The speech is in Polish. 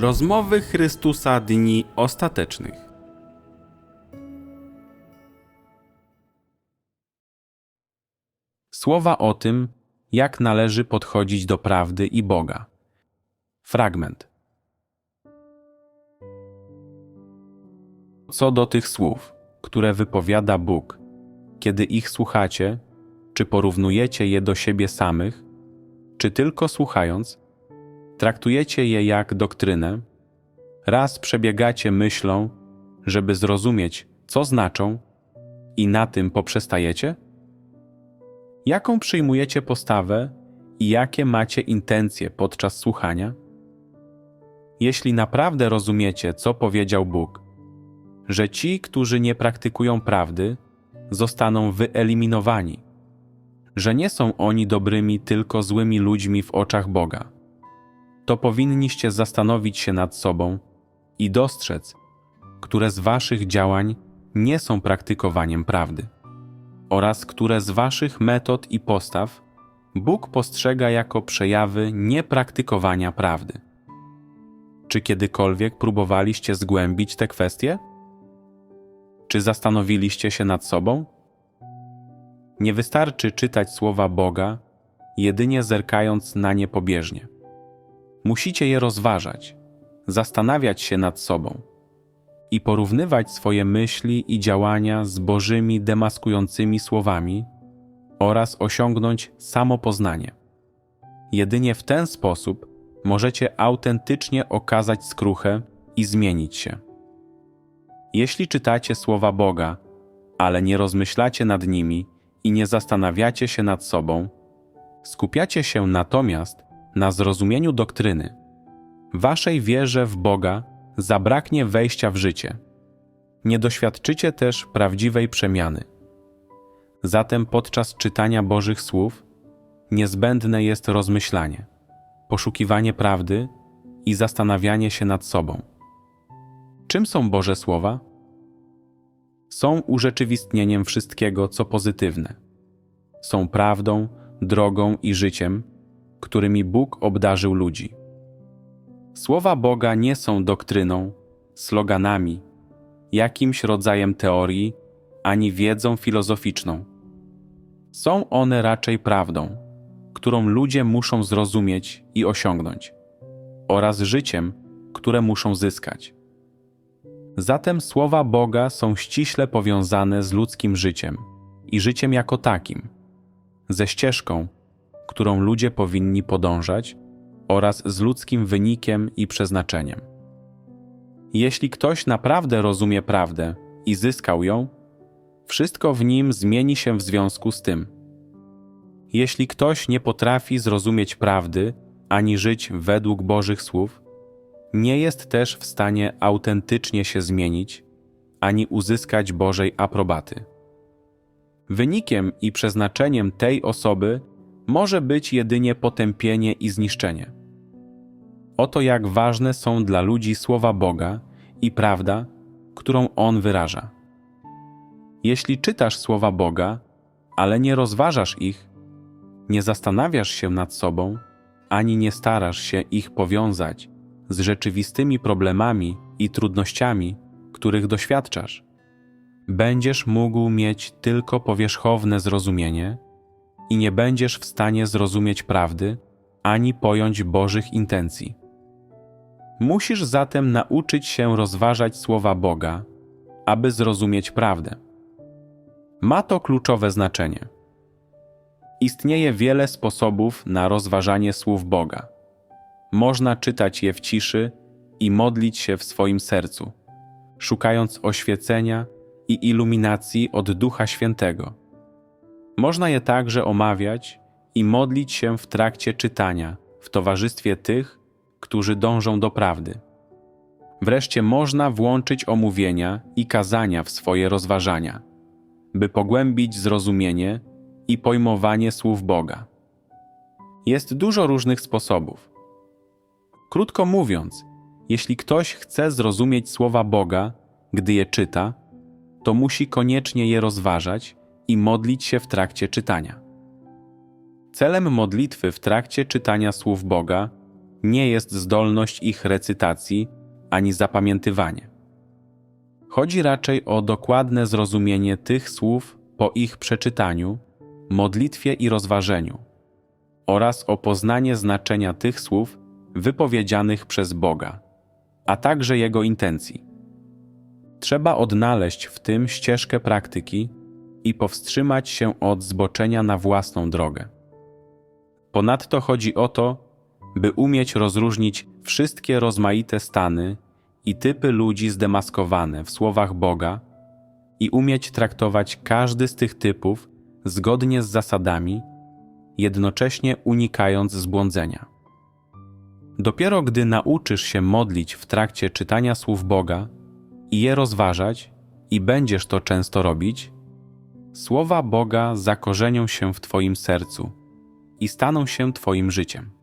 Rozmowy Chrystusa Dni Ostatecznych. Słowa o tym, jak należy podchodzić do prawdy i Boga. Fragment. Co do tych słów, które wypowiada Bóg, kiedy ich słuchacie, czy porównujecie je do siebie samych, czy tylko słuchając, traktujecie je jak doktrynę, raz przebiegacie myślą, żeby zrozumieć, co znaczą, i na tym poprzestajecie? Jaką przyjmujecie postawę i jakie macie intencje podczas słuchania? Jeśli naprawdę rozumiecie, co powiedział Bóg, że ci, którzy nie praktykują prawdy, zostaną wyeliminowani, że nie są oni dobrymi, tylko złymi ludźmi w oczach Boga, to powinniście zastanowić się nad sobą i dostrzec, które z waszych działań nie są praktykowaniem prawdy, oraz które z waszych metod i postaw Bóg postrzega jako przejawy niepraktykowania prawdy. Czy kiedykolwiek próbowaliście zgłębić te kwestie? Czy zastanowiliście się nad sobą? Nie wystarczy czytać słowa Boga, jedynie zerkając na nie pobieżnie. Musicie je rozważać, zastanawiać się nad sobą i porównywać swoje myśli i działania z Bożymi demaskującymi słowami oraz osiągnąć samopoznanie. Jedynie w ten sposób możecie autentycznie okazać skruchę i zmienić się. Jeśli czytacie słowa Boga, ale nie rozmyślacie nad nimi i nie zastanawiacie się nad sobą, skupiacie się natomiast na zrozumieniu doktryny. Waszej wierze w Boga zabraknie wejścia w życie. Nie doświadczycie też prawdziwej przemiany. Zatem podczas czytania Bożych Słów niezbędne jest rozmyślanie, poszukiwanie prawdy i zastanawianie się nad sobą. Czym są Boże Słowa? Są urzeczywistnieniem wszystkiego, co pozytywne. Są prawdą, drogą i życiem, którymi Bóg obdarzył ludzi. Słowa Boga nie są doktryną, sloganami, jakimś rodzajem teorii, ani wiedzą filozoficzną. Są one raczej prawdą, którą ludzie muszą zrozumieć i osiągnąć, oraz życiem, które muszą zyskać. Zatem słowa Boga są ściśle powiązane z ludzkim życiem i życiem jako takim, ze ścieżką, którą ludzie powinni podążać oraz z ludzkim wynikiem i przeznaczeniem. Jeśli ktoś naprawdę rozumie prawdę i zyskał ją, wszystko w nim zmieni się w związku z tym. Jeśli ktoś nie potrafi zrozumieć prawdy ani żyć według Bożych słów, nie jest też w stanie autentycznie się zmienić ani uzyskać Bożej aprobaty. Wynikiem i przeznaczeniem tej osoby może być jedynie potępienie i zniszczenie. Oto jak ważne są dla ludzi słowa Boga i prawda, którą On wyraża. Jeśli czytasz słowa Boga, ale nie rozważasz ich, nie zastanawiasz się nad sobą, ani nie starasz się ich powiązać z rzeczywistymi problemami i trudnościami, których doświadczasz, będziesz mógł mieć tylko powierzchowne zrozumienie i nie będziesz w stanie zrozumieć prawdy ani pojąć Bożych intencji. Musisz zatem nauczyć się rozważać słowa Boga, aby zrozumieć prawdę. Ma to kluczowe znaczenie. Istnieje wiele sposobów na rozważanie słów Boga. Można czytać je w ciszy i modlić się w swoim sercu, szukając oświecenia i iluminacji od Ducha Świętego. Można je także omawiać i modlić się w trakcie czytania w towarzystwie tych, którzy dążą do prawdy. Wreszcie można włączyć omówienia i kazania w swoje rozważania, by pogłębić zrozumienie i pojmowanie słów Boga. Jest dużo różnych sposobów. Krótko mówiąc, jeśli ktoś chce zrozumieć słowa Boga, gdy je czyta, to musi koniecznie je rozważać i modlić się w trakcie czytania. Celem modlitwy w trakcie czytania słów Boga nie jest zdolność ich recytacji ani zapamiętywanie. Chodzi raczej o dokładne zrozumienie tych słów po ich przeczytaniu, modlitwie i rozważeniu oraz o poznanie znaczenia tych słów wypowiedzianych przez Boga, a także Jego intencji. Trzeba odnaleźć w tym ścieżkę praktyki i powstrzymać się od zboczenia na własną drogę. Ponadto chodzi o to, by umieć rozróżnić wszystkie rozmaite stany i typy ludzi zdemaskowane w słowach Boga i umieć traktować każdy z tych typów zgodnie z zasadami, jednocześnie unikając zbłądzenia. Dopiero gdy nauczysz się modlić w trakcie czytania słów Boga i je rozważać, i będziesz to często robić, słowa Boga zakorzenią się w Twoim sercu i staną się Twoim życiem.